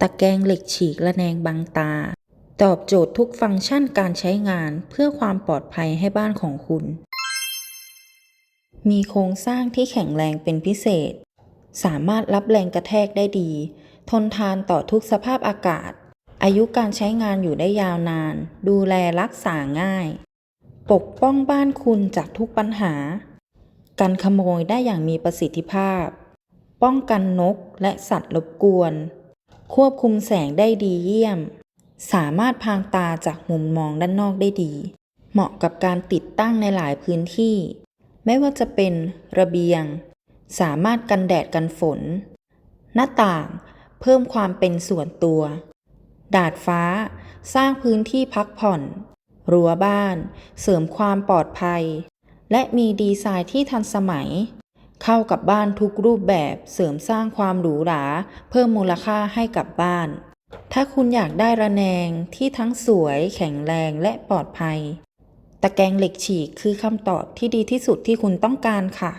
ตะแกรงเหล็กฉีกระแนงบังตา ตอบโจทย์ทุกฟังก์ชันการใช้งานเพื่อความปลอดภัยให้บ้านของคุณ มีโครงสร้างที่แข็งแรงเป็นพิเศษ สามารถรับแรงกระแทกได้ดี ทนทานต่อทุกสภาพอากาศ อายุการใช้งานอยู่ได้ยาวนาน ดูแลรักษาง่าย ปกป้องบ้านคุณจากทุกปัญหากันขโมยได้อย่างมีประสิทธิภาพ ป้องกันนกและสัตว์รบกวน ควบคุมแสงได้ดีเยี่ยม สามารถพางตาจากมุมมองด้านนอกได้ดี เหมาะกับการติดตั้งในหลายพื้นที่ ไม่ว่าจะเป็นระเบียง สามารถกันแดดกันฝน หน้าต่างเพิ่มความเป็นส่วนตัว ดาดฟ้าสร้างพื้นที่พักผ่อน รั้วบ้าน เสริมความปลอดภัย และมีดีไซน์ที่ทันสมัย เข้ากับบ้านทุกรูปแบบเสริมสร้างความหรูหรา เพิ่มมูลค่าให้กับบ้าน ถ้าคุณอยากได้ระแนงที่ทั้งสวยแข็งแรงและปลอดภัย ตะแกรงเหล็กฉีกคือคำตอบที่ดีที่สุดที่คุณต้องการค่ะ